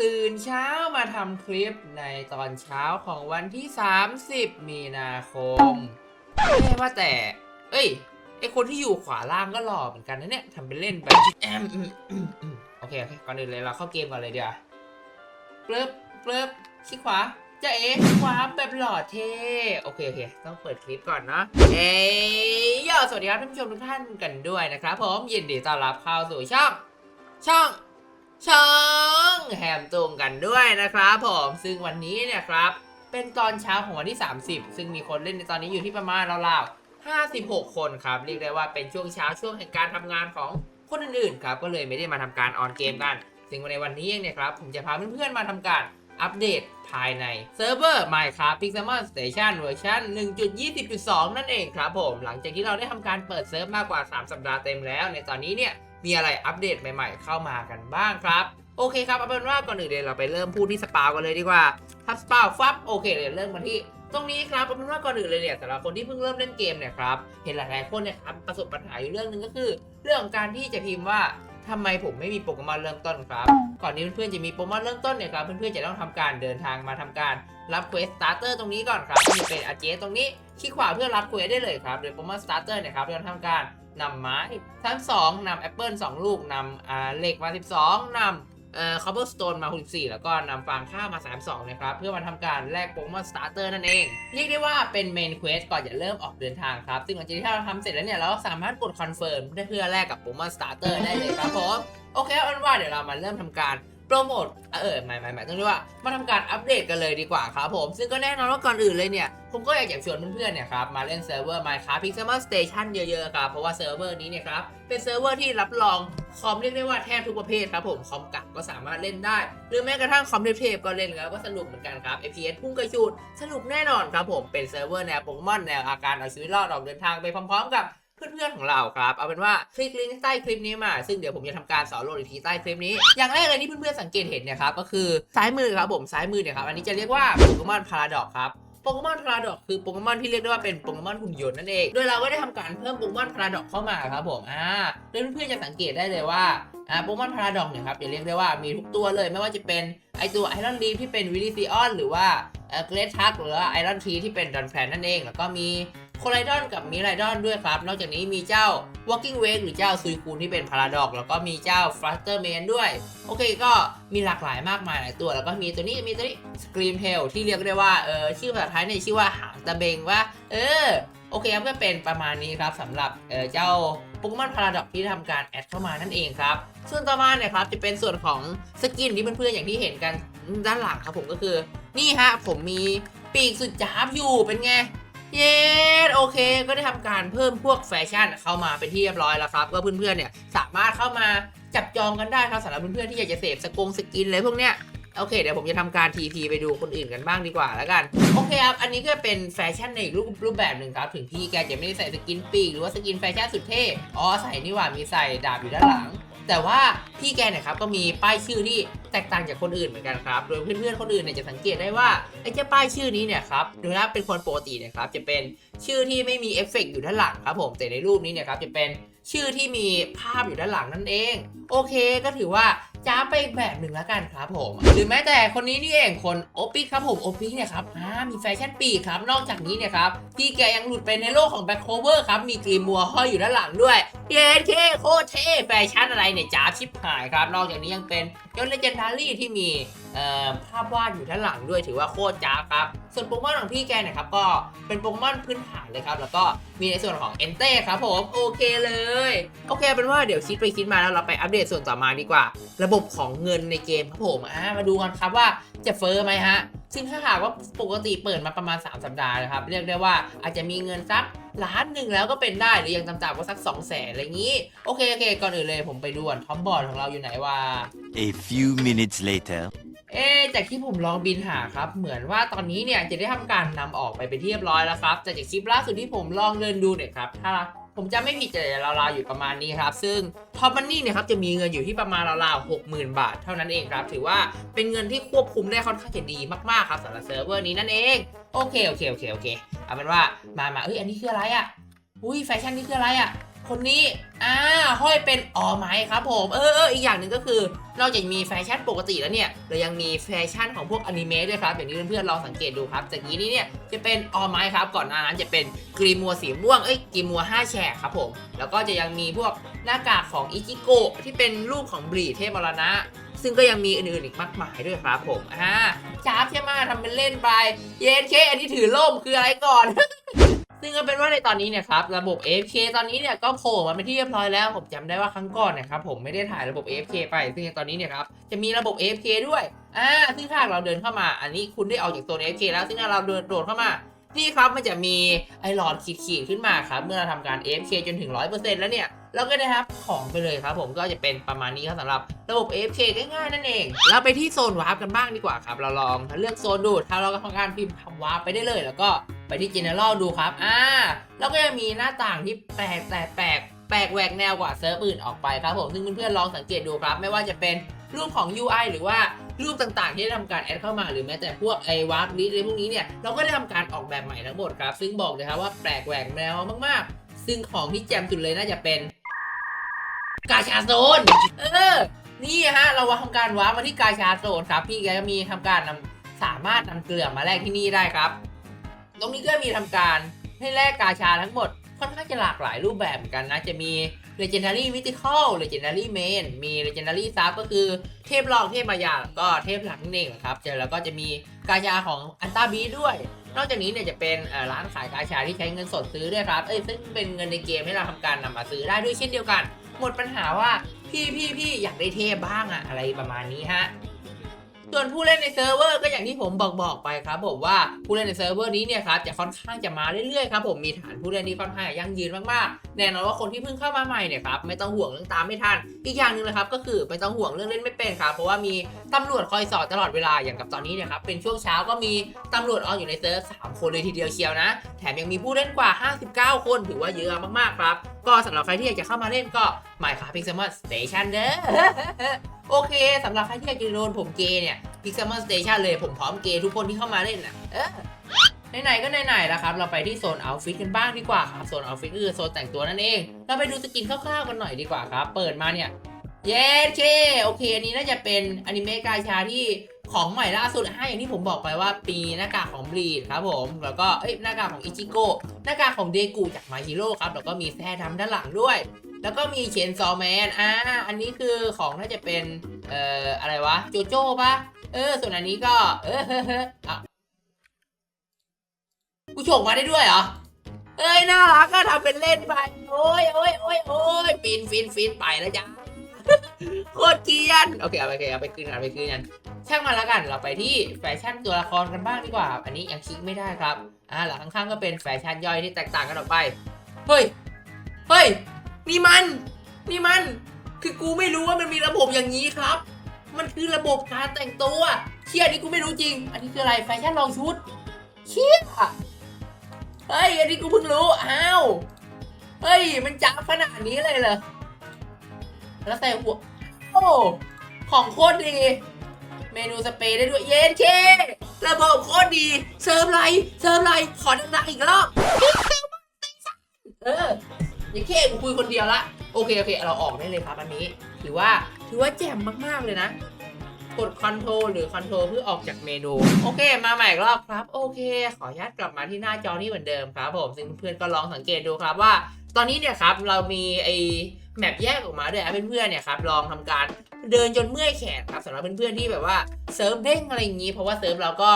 ตื่นเช้ามาทำคลิปในตอนเช้าของวันที่ 30 มีนาคมเอ้ว่าแต่ เอ้ย ไอคนที่อยู่ขวาล่างก็หล่อเหมือนกันนะเนี่ยทำเป็นเล่นไปแอมอืมอืมอืมโอเคโอเค ก่อนอื่นเลยเราเข้าเกมก่อนเลยเดี๋ยวเปลิบเปลิบชิดขวาจะเอ๋ขวาแบบหล่อเท่โอเคโอเค ต้องเปิดคลิปก่อนเนาะเอ้ยยอสวัสดีครับท่านผู้ชมทุกท่านกันด้วยนะครับผมยินดีต้อนรับเข้าสู่ช่อง ช่อง ช่องแฮมตูมกันด้วยนะครับผมซึ่งวันนี้เนี่ยครับ เป็นตอนเช้าของวันที่ 30 ซึ่งมีคนเล่นในตอนนี้อยู่ที่ประมาณราวๆ56 คนครับเรียกได้ว่าเป็นช่วงเช้าช่วงแห่งการทำงานของคนอื่นๆครับก็เลยไม่ได้มาทำการออนเกมกัน ซึ่งในวันนี้เองเนี่ยครับผมจะพาเพื่อนๆมาทำการอัปเดตภายในเซิร์ฟเวอร์ Minecraft Pixelmon Station เวอร์ชัน1.20.2 นั่นเองครับผม หลังจากที่เราได้ทำการเปิดเซิร์ฟมากกว่า 3 สัปดาห์เต็มแล้ว ในตอนนี้เนี่ย มีอะไรอัปเดตใหม่ๆ เข้ามากันบ้างครับ โอเคครับเอาเป็นว่าก่อนอื่นเดี๋ยวเราไปเริ่มพูดที่สปาวกันเลยดีกว่าทับสปาวฟับโอเคเดี๋ยวเริ่มกันที่ตรงนี้ครับเอาเป็นว่าก่อนอื่นเลยเนี่ยสำหรับคนที่เพิ่งเริ่มเล่นเกมเนี่ยครับเห็นหลายๆคนเนี่ยครับประสบปัญหาอยู่เรื่องหนึ่งก็คือ เรื่องของการที่จะพิมพ์ว่าทำไมผมไม่มีโปเกมอนเริ่มต้นครับ ก่อนนี้เพื่อนๆจะมีโปเกมอนเริ่มต้นเนี่ยครับเพื่อนๆจะต้องทำการเดินทางมาทำการรับเควสสตาร์เตอร์ตรงนี้ก่อนครับที่เป็นอาเจตรงนี้คลิกขวาเพื่อรับเควสได้เลยครับโดยโปเกมอนสตาร์เตอร์เนี่ยครับเราทำการ นำไม้ทั้ง2นำแอปเปิล2ลูกนำอ่าเหล็กมา 12นำเอ่อคอ b เบ e ร์สโตนมา64แล้วก็นำฟางข้าวมา 32 นะครับ เพื่อมาทำการแลกโปเกมอนสตาร์เตอร์นั่นเอง เรียกได้ว่าเป็นเมนเควสก่อนจะเริ่มออกเดินทางครับ ซึ่งหลังจากที่เราทำเสร็จแล้วเนี่ย เราก็สามารถกดคอนเฟิร์มเพื่อแลกกับโปเกมอนสตาร์เตอร์ได้เลยครับผม โอเคเอาเป็นว่าเดี๋ยวเรามาเริ่มทำการ โปรโมทเออไม่ไม่ไม่ต้องเรียกว่ามาทำการอัปเดตกันเลยดีกว่าครับผม ซึ่งก็แน่นอนว่าก่อนอื่นเลยเนี่ย ผมก็อยากจะชวนเพื่อนๆเนี่ยครับ มาเล่นเซิร์ฟเวอร์ Minecraft Pixelmon Station เยอะๆครับ เพราะว่าเซิร์ฟเวอร์นี้เนี่ยครับ เป็นเซิร์ฟเวอร์ที่รับรองคอมเรียกได้ว่าแทบทุกประเภทครับผม คอมกักก็สามารถเล่นได้ หรือแม้กระทั่งคอมเทพๆก็เล่นแล้วก็สนุกเหมือนกันครับ FPS พุ่งกระชูดสนุกแน่นอนครับผมเป็นเซิร์ฟเวอร์แนวโปเกมอนแนวอาการเอาชีวิตรอดออกเดินทางไปพร้อมๆกับ เพื่อนๆของเราครับ เอาเป็นว่าคลิกลิงก์ใต้คลิปนี้มา ซึ่งเดี๋ยวผมจะทำการสอนโหลดอีกทีใต้คลิปนี้ อย่างแรกเลยที่เพื่อนๆสังเกตเห็นเนี่ยครับก็คือซ้ายมือครับผมซ้ายมือเนี่ยครับอันนี้จะเรียกว่าโปเกมอนพาราดอกครับโปเกมอนพาราดอกคือโปเกมอนที่เรียกได้ว่าเป็นโปเกมอนหุ่นยนต์นั่นเอง โดยเราก็ได้ทำการเพิ่มโปเกมอนพาราดอกเข้ามาครับผมอ่าโดยเพื่อนๆจะสังเกตได้เลยว่าอ่าโปเกมอนพาราดอกเนี่ยครับจะเรียกได้ว่ามีทุกตัวเลยไม่ว่าจะเป็นไอตัวไอรอนลีที่เป็นวิลิซิออนหรือว่าเอ่อเกรททักหรือไอรอนทีที่เป็นดอนแพนนั่นเอง แล้วก็มี โคไลดอนกับมิไรดอนด้วยครับ นอกจากนี้มีเจ้า Walking Wake หรือเจ้าซุยคูนที่เป็นพาราดอกแล้วก็มีเจ้า Flutter Man ด้วย โอเคก็มีหลากหลายมากมายหลายตัว แล้วก็มีตัวนี้มีตัวนี้ Scream Tail ที่เรียกได้ว่าเออชื่อภาษาไทยเนี่ยชื่อว่าหางตะเบงว่า เออโอเคครับก็เป็นประมาณนี้ครับสำหรับเออเจ้าโปเกมอนพาราดอกที่ทำการแอดเข้ามานั่นเองครับ ส่วนต่อมาเนี่ยครับจะเป็นส่วนของสกินที่เพื่อนๆอย่างที่เห็นกันด้านหลังครับผมก็คือ นี่ฮะผมมีปีกสุดจ้าบอยู่เป็นไง เย้โอเค ก็ได้ทำการเพิ่มพวกแฟชั่นเข้ามาเป็นที่เรียบร้อยแล้วครับ ก็เพื่อนๆเนี่ยสามารถเข้ามาจับจองกันได้ครับสำหรับเพื่อนๆที่อยากจะเสพสกงสกินอะไรพวกเนี้ยโอเคเดี๋ยวผมจะทำการ TP ไปดูคนอื่นกันบ้างดีกว่าแล้วกัน โอเคครับ อันนี้ก็เป็นแฟชั่นในอีกรูปรูปแบบหนึ่งครับ ถึงพี่แกจะไม่ได้ใส่สกินปีกหรือว่าสกินแฟชั่นสุดเท่ อ๋อ ใส่นี่หว่ามีใส่ดาบอยู่ด้านหลัง แต่ว่าพี่แกเนี่ยครับก็มีป้ายชื่อที่แตกต่างจากคนอื่นเหมือนกันครับโดยเพื่อนๆคนอื่นเนี่ยจะสังเกตได้ว่าไอ้เจ้าป้ายชื่อนี้เนี่ยครับโดยถ้าเป็นคนปกติเนี่ยครับจะเป็นชื่อที่ไม่มีเอฟเฟกต์อยู่ด้านหลังครับผมแต่ในรูปนี้เนี่ยครับจะเป็นชื่อที่มีภาพอยู่ด้านหลังนั่นเอง โอเคก็ถือว่า จ้าไปอีกแบบหนึ่งแล้วกันครับผม หรือแม้แต่คนนี้นี่เองคนโอปิกครับผมโอปิกเนี่ยครับอ่ามีแฟชั่นปีกครับนอกจากนี้เนี่ยครับพี่แกยังหลุดไปในโลกของแบ็คโคเวอร์ครับมีกรีมัวห้อยอยู่ด้านหลังด้วยเย้เท่โคเท่แฟชั่นอะไรเนี่ยจ้าชิบหายครับ นอกจากนี้ยังเป็นยอดเลเจนดารี่ที่มี ภาพวาดอยู่ด้านหลังด้วยถือว่าโคตรจ้าครับ ส่วนโปเกมอนของพี่แกเนี่ยครับก็เป็นโปเกมอนพื้นฐานเลยครับ แล้วก็มีในส่วนของเอนเต้ครับผมโอเคเลย โอเคเป็นว่าเดี๋ยวคิดไปคิดมาแล้วเราไปอัปเดตส่วนต่อมาดีกว่า ระบบของเงินในเกมครับผมอ่ามาดูกันครับว่าจะเฟอร์ไหมฮะซึ่งถ้าหากว่าปกติเปิดมาประมาณ 3 สัปดาห์นะครับ เรียกได้ว่าอาจจะมีเงินสักล้านหนึ่งแล้วก็เป็นได้หรือยังต่ำๆก็สัก2 0 0แสนอะไรอย่างนี้ โอเคโอเค ก่อนอื่นเลยผมไปดูก่อนท็อปบอร์ดของเราอยู่ไหนว่า A few minutes later. เอ๊จากที่ผมลองบินหาครับ เหมือนว่าตอนนี้เนี่ยจะได้ทำการนำออกไปเป็นที่เรียบร้อยแล้วครับแต่จากคลิปล่าสุดที่ผมลองเดินดูเนี่ยครับถ้าผมจะไม่ผิดจะราวๆอยู่ประมาณนี้ครับ ซึ่งท็อปมันนี่เนี่ยครับจะมีเงินอยู่ที่ประมาณราวๆหกหมื่นบาทเท่านั้นเองครับ ถือว่าเป็นเงินที่ควบคุมได้ค่อนข้างจะดีมากๆครับสำหรับเซิร์ฟเวอร์นี้นั่นเองโอเคโอเคโอเคโอเคเอาเป็นว่ามามาเอ้ยอันนี้คืออะไรอะอุ้ยแฟชั่นนี่คืออะไรอะ คนนี้ อ่า ห้อยเป็นออไม้ครับผม เออเอออีกอย่างหนึ่งก็คือ นอกจากมีแฟชั่นปกติแล้วเนี่ยเรายังมีแฟชั่นของพวกอนิเมะด้วยครับ อย่างที่เพื่อนๆลองสังเกตดูครับ จากนี้นี่เนี่ยจะเป็นออไม้ครับ ก่อนหน้านั้นจะเป็นกรีมัวสีม่วง เอ้ยกรีมัว5แฉกครับผม แล้วก็จะยังมีพวกหน้ากากของอิจิโกะที่เป็นรูปของบลีเทพมรณะซึ่งก็ยังมีอื่นๆอีกมากมายด้วยครับผม อ่าจ้าบใช่ไหมทำเป็นเล่นไป เย็นเคอันนี้ถือล่มคืออะไรก่อน ซึ่งก็เป็นว่าในตอนนี้เนี่ยครับระบบ AFK ตอนนี้เนี่ยก็โผล่มาเป็นที่เรียบร้อยแล้วผมจำได้ว่าครั้งก่อนเนะครับผมไม่ได้ถ่ายระบบ AFK ไป ซึ่งตอนนี้เนี่ยครับจะมีระบบ AFK ด้วยอ่าซึ่งถ้าเราเดินเข้ามา อันนี้คุณได้ออกจากโซน AFK แล้วซึ่งถ้าเราเดินโดดเข้ามานี่ครับมันจะมีไอ้หลอดขีดๆขึ้นมาครับเมื่อเราทำการ AFK จนถึง 100%แล้วเนี่ยเราก็ได้รับของไปเลยครับผมก็จะเป็นประมาณนี้ครับสำหรับระบบ AFK ง่ายๆนั่นเอง เราไปที่โซนวาร์ปกันบ้างดีกว่าครับ เราลองเลือกโซนดูถ้าเราก็ทำการพิมพ์คำวาร์ปไปได้เลย แล้วก็ ไปที่ General ดูครับ อ่า แล้วก็ยังมีหน้าต่างที่แปลกแปลกแปลกแปลกแหวกแนวกว่าเซิร์ฟอื่นออกไปครับผม ซึ่งเพื่อนๆลองสังเกตดูครับ ไม่ว่าจะเป็นรูปของ UI หรือว่ารูปต่างๆ ที่ได้ทำการแอดเข้ามาหรือแม้แต่พวกไอวาร์ปลิสอะไรพวกนี้เนี่ย เราก็ได้ทำการออกแบบใหม่ทั้งหมดครับ ซึ่งบอกเลยครับว่าแปลกแหวกแนวมากๆ ซึ่งของที่แจ่มสุดเลยน่าจะเป็นกาชาโซน เออ นี่ฮะ เราว่าทำการวาร์ปมาที่กาชาโซนครับ พี่แกก็มีทำการนำสามารถนำเกลือมาแลกที่นี่ได้ครับ ตรงนี้ก็มีทำการให้แลกกาชาทั้งหมด ค่อนข้างจะหลากหลายรูปแบบเหมือนกันนะ จะมี Legendary Mythical Legendary Main มี Legendary Sub ก็คือเทพรองเทพมายาแล้วก็เทพหลักนั่นเองนะครับแล้วก็จะมีกาชาของอันตาบีด้วย นอกจากนี้เนี่ยจะเป็นร้านขายกาชาที่ใช้เงินสดซื้อด้วยครับ เอ้ยซึ่งเป็นเงินในเกมให้เราทำการนำมาซื้อได้ด้วยเช่นเดียวกัน หมดปัญหาว่าพี่พี่พี่อยากได้เทพบ้างอะอะไรประมาณนี้ฮะ ส่วนผู้เล่นในเซิร์ฟเวอร์ก็อย่างที่ผมบอกบอกไปครับผมว่าผู้เล่นในเซิร์ฟเวอร์นี้เนี่ยครับจะค่อนข้างจะมาเรื่อยๆครับผมมีฐานผู้เล่นที่ค่อนข้างยั่งยืนมากๆแน่นอนว่าคนที่เพิ่งเข้ามาใหม่เนี่ยครับไม่ต้องห่วงเรื่องตามไม่ทันอีกอย่างหนึ่งนะครับก็คือไม่ต้องห่วงเรื่องเล่นไม่เป็นครับเพราะว่ามีตำรวจคอยสอนตลอดเวลาอย่างกับตอนนี้เนี่ยครับเป็นช่วงเช้าก็มีตำรวจออนอยู่ในเซิร์ฟสามคนเลยทีเดียวเชียวนะ แถมยังมีผู้เล่นกว่า 59 คนถือว่าเยอะมากๆครับก็สำหรับใครที่อยากจะเข้ามาเล่นก็ My พิกเซมอนสเตชันเด้อ โอเคสำหรับใครที่อยากจะโดนผมเกย์เนี่ยพิกเซมอนสเตชันเลยผมพร้อมเกย์ทุกคนที่เข้ามาเล่นนะเออไหนๆก็ไหนๆแล้วครับ เราไปที่โซนเอาฟิตกันบ้างดีกว่าครับ โซนเอาฟิตคือโซนแต่งตัวนั่นเอง เราไปดูสกินคร่าวๆกันหน่อยดีกว่าครับ เปิดมาเนี่ย เย้เค โอเค อันนี้น่าจะเป็นอนิเมะกาชาที่ของใหม่ล่าสุดให้อย่างที่ผมบอกไปว่าปีหน้ากากของบลีดครับผม แล้วก็เอ้ยหน้ากากของอิจิโกะหน้ากากของเดกูจากมาฮิโร่ครับ แล้วก็มีแท้ดำด้านหลังด้วย แล้วก็มีเชนซอแมนอ่าอันนี้คือของน่าจะเป็นเอ่ออะไรวะโจโจ้ปะเออ ส่วนอันนี้ก็ เออเฮ้เฮ้อะกูโฉกมาได้ด้วยเหรอเอ้ยน่ารักก็ทำเป็นเล่นไปโอ้ยโอ้ยโอ้ยโอ้ยฟินฟินฟินไปแล้วจ้าโคตรเกรียนโอเคเอาไปโอเคเอาไปคืนกันเอาไปคืนกันช่างมาแล้วกันเราไปที่แฟชั่นตัวละครกันบ้างดีกว่า อันนี้ยังคลิกไม่ได้ครับอ่าหลังข้างๆก็เป็นแฟชั่นย่อยที่แตกต่างกันออกไปเฮ้ยเฮ้ย นี่มัน นี่มัน คือกูไม่รู้ว่ามันมีระบบอย่างนี้ครับ มันคือระบบการแต่งตัวเชี่ยนี้กูไม่รู้จริง อันนี้คืออะไรแฟชั่นลองชุดเชี่ยเฮ้ย อันนี้กูเพิ่งรู้ อ้าว เฮ้ย มันจ้าขนาดนี้เลยเหรอ แล้วใส่หัว โอ้ ของโคตรดี เมนูสเปรย์ได้ด้วย เย็นเคระบบโคตรดี เซิร์ฟไรเซิร์ฟไรขอดังๆอีกรอบเออ อย่าแค่กูคุยคนเดียวละ โอเคโอเค เราออกได้เลยครับอันนี้ ถือว่าถือว่าแจ่มมากๆเลยนะ กดคอนโทรลหรือคอนโทรลเพื่อออกจากเมนู โอเค มาใหม่รอบครับ โอเค ขออนุญาตกลับมาที่หน้าจอนี้เหมือนเดิมครับผม ซึ่งเพื่อนก็ลองสังเกตดูครับว่า ตอนนี้เนี่ยครับเรามีไอ้แมปแยกออกมาด้วยเพื่อนๆเนี่ยครับลองทำการเดินจนเมื่อยแขนครับสำหรับเพื่อนๆที่แบบว่าเซิร์ฟเด้งอะไรอย่างนี้ เพราะว่าเซิร์ฟเราก็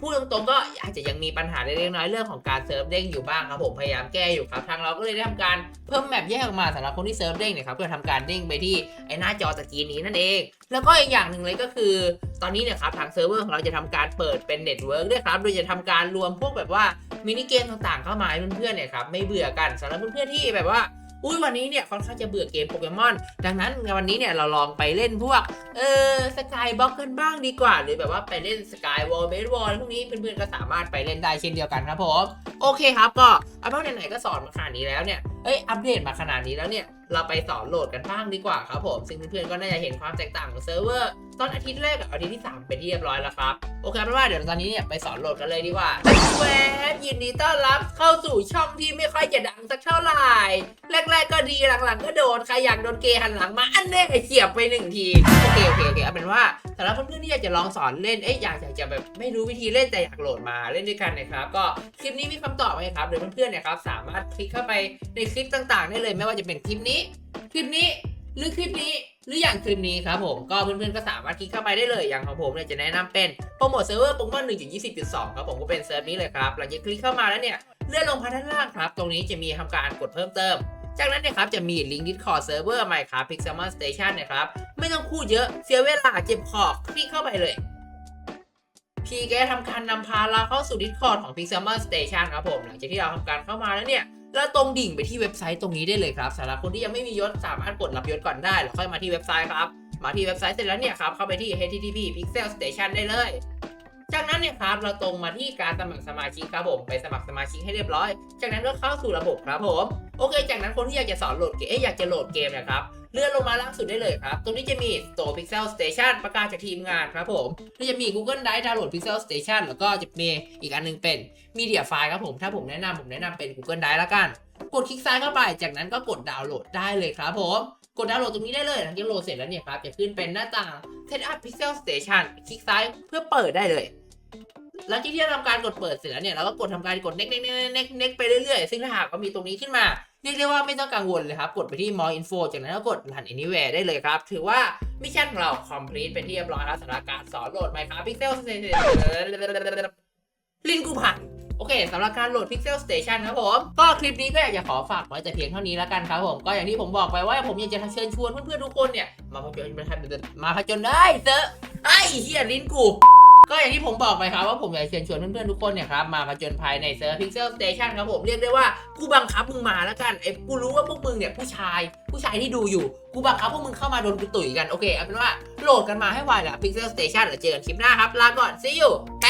พูดตรงๆก็อาจจะยังมีปัญหาเล็กๆน้อยๆเรื่องของการเซิร์ฟเด้งอยู่บ้างครับผมพยายามแก้อยู่ครับทางเราก็เลยได้ทำการเพิ่มแมปแยกออกมาสำหรับคนที่เซิร์ฟเด้งเนี่ยครับเพื่อทำการเด้งไปที่ไอ้หน้าจอสกรีนนี้นั่นเอง แล้วก็อีกอย่างหนึ่งเลยก็คือ ตอนนี้เนี่ยครับทางเซิร์ฟเวอร์ของเราจะทำการเปิดเป็นเน็ตเวิร์กด้วยครับโดยจะทำการรวมพวกแบบว่ามินิเกมต่างๆ เข้ามาให้เพื่อนๆเนี่ยครับไม่เบื่อกันสำหรับเพื่อนๆที่แบบว่า อุ้ยวันนี้เนี่ยค่อนข้างจะเบื่อเกมโปเกมอน ดังนั้นในวันนี้เนี่ยเราลองไปเล่นพวก เออสกายบล็อกกันบ้างดีกว่า หรือแบบว่าไปเล่นสกายวอลเบสวอลพวกนี้เพื่อนๆก็สามารถไปเล่นได้เช่นเดียวกันครับผม โอเคครับก็เอาเป็นว่าไหนๆก็สอนมาขนาดนี้แล้วเนี่ย อ้ยอัปเดตมาขนาดนี้แล้วเนี่ย เราไปสอนโหลดกันบ้างดีกว่าครับผม ซึ่งเพื่อนๆก็น่าจะเห็นความแตกต่างของเซิร์ฟเวอร์ตอนอาทิตย์แรกกับอาทิตย์ที่ 3 เป็นที่เรียบร้อยแล้วครับ โอเคเป็นว่าเดี๋ยวตอนนี้เนี่ยไปสอนโหลดกันเลยดีกว่าแวบยินดีต้อนรับเข้าสู่ช่องที่ไม่ค่อยจะดังสักเท่าไหร่ แรกๆก็ดีหลังๆ ก็โดนใครอยากโดนเกย์หันหลังมาอันเน่เฉียบไปหนึ่งทีโอเคโอเคโอเคเอาเป็นว่าสำหรับเพื่อนๆที่อยากจะลองสอนเล่นเอ๊ะอยากอยากจะแบบไม่รู้วิธีเล่นแต่อยากโหลดมาเล่นด้วยกันนะครับก็คลิปนี้มีคำตอบไหมครับเดี๋ยเพื่อนๆเนี่ยครับสามารถคลิกเข้าไปในคลิลิปต่างๆ ได้เลย ไม่ว่าจะเป็นคลิปนี้ คลิปนี้ หรือคลิปนี้ หรืออย่างคลิปนี้ครับผม ก็เพื่อนๆก็สามารถคลิกเข้าไปได้เลย อย่างของผมเนี่ยจะแนะนำเป็นโปรโมทเซิร์ฟเวอร์โปเกมอน1.20.2ครับผมก็เป็นเซิร์ฟนี้เลยครับหลังจากคลิกเข้ามาแล้วเนี่ยเลื่อนลงมาด้านล่างครับ ตรงนี้จะมีทำการกดเพิ่มเติมจากนั้นเนะครับจะมีลิงก์ Discord Server ใหม่ครับ Pixelmon Station นะครับ ไม่ต้องพูดเยอะเสียเวลาเจ็บคอคลิกเข้าไปเลย พี่แกทำการนำพาเราเข้าสู่ Discord ของ Pixelmon Station ครับผม หลังจากที่เราทำการเข้ามาแล้วเนี่ย แล้วตรงดิ่งไปที่เว็บไซต์ตรงนี้ได้เลยครับสำหรับคนที่ยังไม่มียศสามารถกดรับยศก่อนได้แล้วค่อยมาที่เว็บไซต์ครับมาที่เว็บไซต์เสร็จแล้วเนี่ยครับเข้าไปที่ http pixel station ได้เลย จากนั้นเนี่ยครับเราตรงมาที่การสมัครสมาชิกครับผมไปสมัครสมาชิกให้เรียบร้อย จากนั้นก็เข้าสู่ระบบครับผมโอเค จากนั้นคนที่อยากจะสอนโหลดเกมเอ๊ะอยากจะโหลดเกมนะครับเลื่อนลงมาล่างสุดได้เลยครับ ตรงนี้จะมี Store Pixel Station ประกาศจากทีมงานครับผมก็จะมี Google Drive ดาวน์โหลด Pixel Station แล้วก็จะมีอีกอันนึงเป็น Media File ครับผม ถ้าผมแนะนำผมแนะนำเป็น Google Drive แล้วกัน กดคลิกซ้ายเข้าไป จากนั้นก็กดดาวน์โหลดได้เลยครับผม กดดาวน์โหลดตรงนี้ได้เลยหลังจากโหลดเสร็จแล้วเนี่ยครับจะขึ้นเป็นหน้าต่าง Setup Pixel Station คลิกซ้ายเพื่อเปิดได้เลยหลังจากที่เราทำการกดเปิดเสร็จแล้วเนี่ยเราก็กดทำการกด next next next next next ไปเรื่อยๆ ซึ่งถ้าหากว่ามีตรงนี้ขึ้นมา เรียกได้ว่าไม่ต้องกังวลเลยครับ กดไปที่ more info จากนั้นก็กด run anywhere ได้เลยครับ ถือว่ามิชชั่นของเรา complete เป็นที่เรียบร้อยแล้วสำหรับการสอนโหลด Minecraft Pixel ลินกูผ่าน โอเคสำหรับการโหลด Pixel Station ครับผม ก็คลิปนี้ก็อยากจะขอฝากไว้แต่เพียงเท่านี้แล้วกันครับผม ก็อย่างที่ผมบอกไปว่าผมอยากจะเชิญชวนเพื่อนๆทุกคนเนี่ย มาผจญมาผจญได้เซอะไอ้เฮียลิ้นกูก็อย่างที่ผมบอกไปครับว่าผมอยากเชิญชวนเพื่อนๆทุกคนเนี่ยครับมาผจญภัยในเซิร์ฟ Pixel Station ครับผมเรียกได้ว่ากูบังคับมึงมาแล้วกันไอ้กูรู้ว่าพวกมึงเนี่ยผู้ชายผู้ชายที่ดูอยู่กูบังคับพวกมึงเข้ามาโดนกูตุ๋ยกันโอเคเอาเป็นว่าโหลดกันมาให้ไวแหละ Pixel Station แล้วเจอกันคลิปหน้าครับลาก่อน see you แปะ